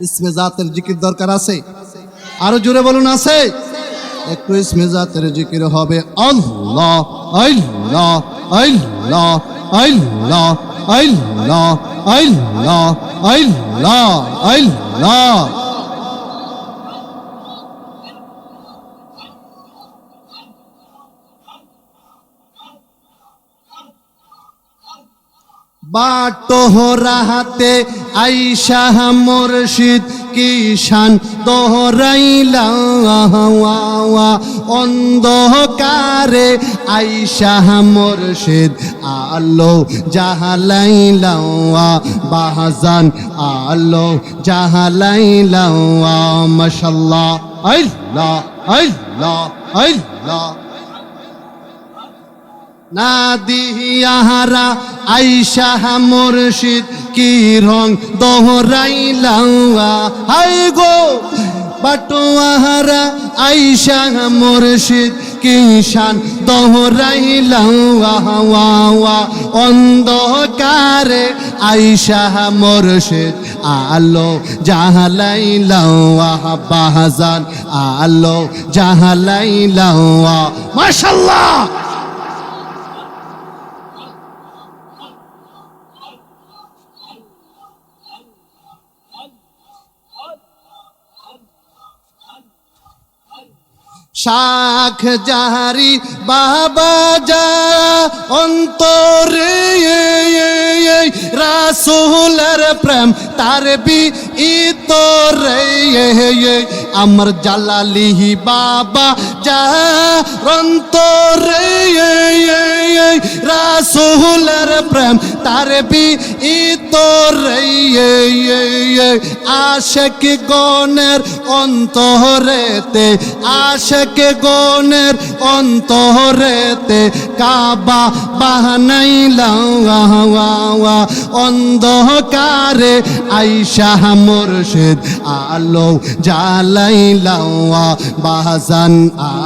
ইসমে জাতের জিকির দরকার আছে? আরও জোরে বলুন, আছে? একটু ইসমে জাতের জিকির হবে। আল্লাহ আল্লাহ আল্লাহ আল্লাহ আল্লাহ আল্লাহ আল্লাহ আল্লাহ বাটো রাহাতে আইসা মুর্শিদ কিষান দোহরাইলা অন্ধকারে আইসা মুর্শিদ, আলো জাহালাইলা বাহাজান আলো জাহালাইলা মাশাল্লাহ, আল্লাহ আল্লাহ আল্লাহ। না দিহিয়াহারা মুর্শিদ, কি রং দোহরাইলাউয়া হাই গো! বাটোয়াহারা আইসাহা মুর্শিদ কিশান দোহরাইলাউয়া অন্ধকারে আইসাহা মুর্শিদ, আলো জাহালাইলাউয়া বাহাজান আলো জাহালাইলাউয়া মাশাআল্লাহ শাখ জাহারি বাবা যা অন্তরে রাসুলার প্রেম তার বি ইতরে আমার জালালিহি বাবা, যা অন্তরে রাসুলের প্রেম, তার বি ইতরে আশেক গণের অন্তরেতে, আশেক গণের অন্তরেতে, কাবা বাহানাইলা অন্ধকারে, আইসা মুর্শিদ আলো জালাই লাওয়া বাহাজান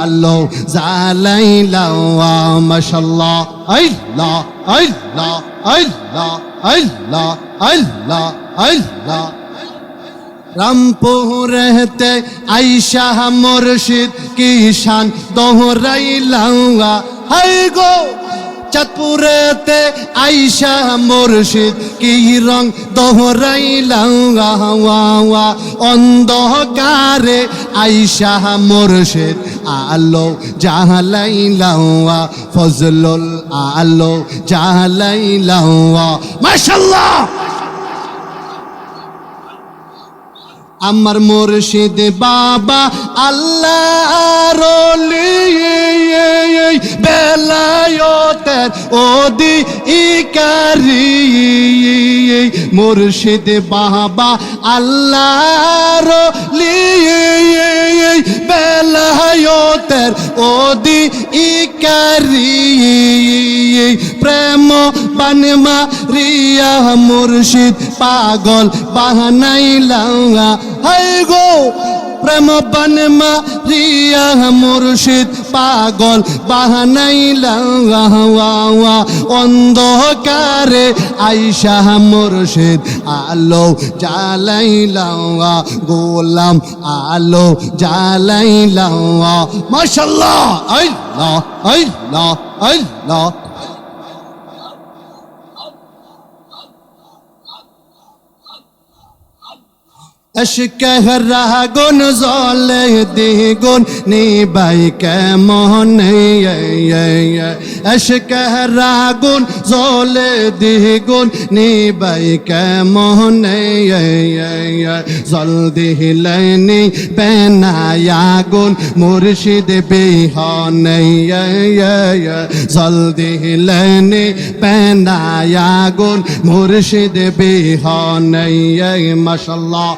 আলো জালাই লাওয়া মাশাল্লাহ, আল্লাহ আল্লাহ আল্লাহ আল্লাহ আল্লাহ আল্লাহ। রামপুর রহতে আইশাহ মুর্শিদ কিষান দোহরাইলাওয়া। হাই গো! চাঁদপুরেতে আইসা মুর্শিদ, কি রং দোহরাইলা অন্ধকারে আইসা মুর্শিদ, আলো জাহালাইলা ফজলুল আলো জাহালাইলা মাশাল্লাহ আমার মুর্শিদ বাবা আল্লাহ রলি বেলায়তের ওদি ইকারি মুর্শিদ বাবা আল্লাহর বেলায়তের ওদি ইকারি। প্রেম বানমা রিয়া মুর্শিদ পাগল বাহানাইলা হাই গো! প্রেম বানমা রিয়া মুর্শিদ পাগল বাহানাইলা অন্ধকারে আইসা মুর্শিদ আলো জালাইলা গোলাম আলো জালাইলা মাশাল্লাহ, আল্লাহ আল্লাহ আল্লাহ। اشكه راه گون زاله دي گون ني باي كمون يا يا يا اشكه رها گون زاله دي گون ني باي كمون يا يا يا زل دي لني بنا يا گون مرشد بي هان يا يا يا زل دي لني بنا يا گون مرشد بي هان يا ما شاء الله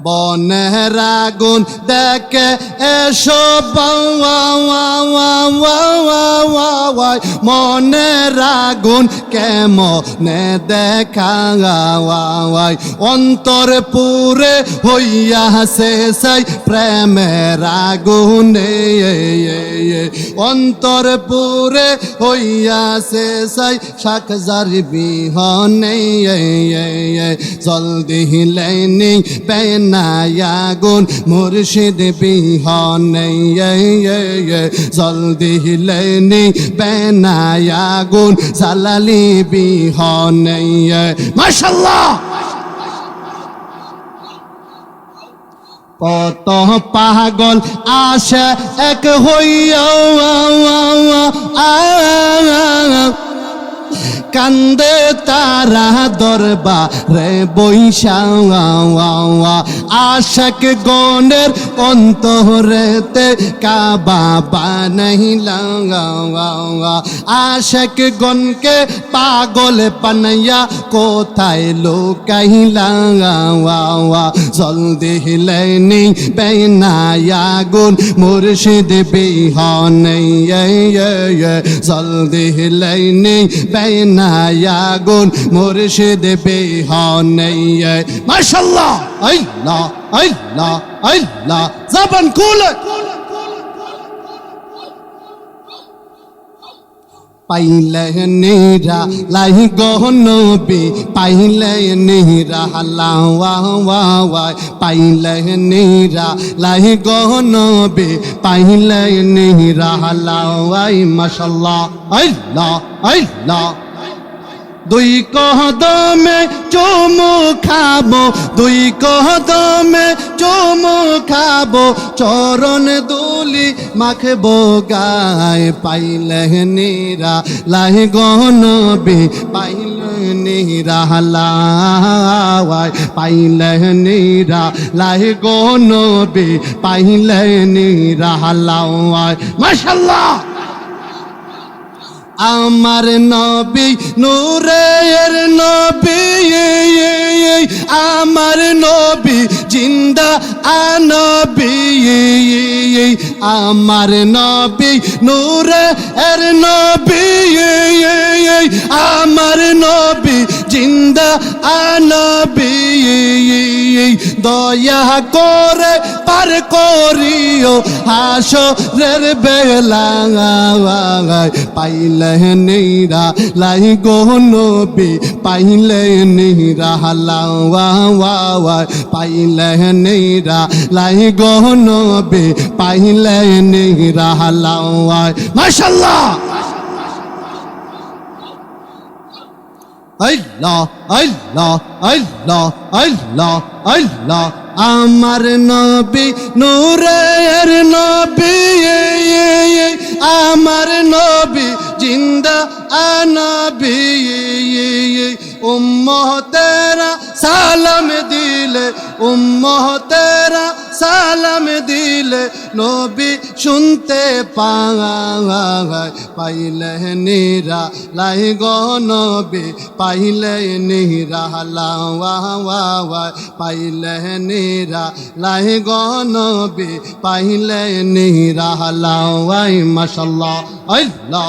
বনের আগুন দেখে এসো মনের আগুন কেমনে দেখা অন্তর পুরে হইয়া সে সাই প্রেমের আগুনে অন্তর পুরে হইয়া সে সাই শাক জার বিহনে জলদি হিলেনি পেনায়াগুন মুর্শিদ বিহনে জলদি হিলেনি পেনায়াগুন সালালি বিহনে মাশাল্লাহ কত পাগল আসে এক হইয়া কান্দে তারা দরবা রে বৈশা আশক গনের অন্তরেতে কাবা বানাইলা আশক গনকে পাগল পানাইয়া কোথায় লোকাইলা জলদি হিলেনি বেনায়া গুন মুর্শিদ বিহনে জলদি হিলেনি বেনায়া গুন মুর্শিদ বিহনে মাশাল্লাহ আল্লাহ আল্লাহ আল্লাহ জবান খুলে পাইলে নেরা লাই গহনবি পাইলে নেরা হালাওয়াওয়াই পাইলে নেরা লাই গহনবি পাইলে নেরা হালাওয়াই মাশাল্লাহ। আল্লাহ আল্লাহ। দুই কদমে চুমু খাব, দুই কদমে চুমু খাব, চরণ দুলি মাখবো গায় পাইলে নিরা লাহি গনবে পাইলে নিরা হালাওয়াই পাইলে নিরা লাহি গনবে পাইলে নিরা হালাওয়াই মাশাল্লাহ আমার নবী, নূরের নবী আমার নবী, জিন্দা আনবী আমার নবী নূরে এর নবী আমার নবী, জিন্দা আনবী দয়া করে পার করিও হাসরের বেলা। পাইলে নেরা লাই গো নবী, পাইলে নেরা হালাওয়া পাইলে নেরা লাই গো নবী, পাইলে নেরা হালাওয়া মাশাল্লাহ আল্লাহ আল্লাহ আল্লাহ আল্লাহ আল্লাহ। আমার নবী নূরের নবী আমার নবী জিন্দা আনবী উম্মহ তেরা সালাম দিলে উম্মহ তেরা সালাম দিলে নবী শুনতে পায়, পাইলে নিরা লাই গো নবী, পাইলে নিরা লাওয়া পাইলে নিরা লাই গো নবী, পাইলে নিরা লাওয়াই মাশাল্লাহ, আল্লাহ।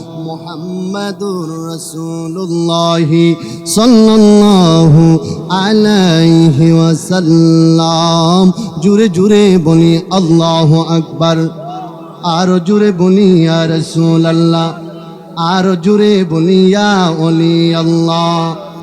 মুহাম্মাদুর রাসূলুল্লাহ সাল্লাল্লাহু আলাইহি ওয়াসাল্লাম। জুরে জুরে বলি আল্লাহু আকবার। আরও জুরে বলি ইয়া রাসূলুল্লাহ। আরও জুরে বলি ইয়া ওলি আল্লাহ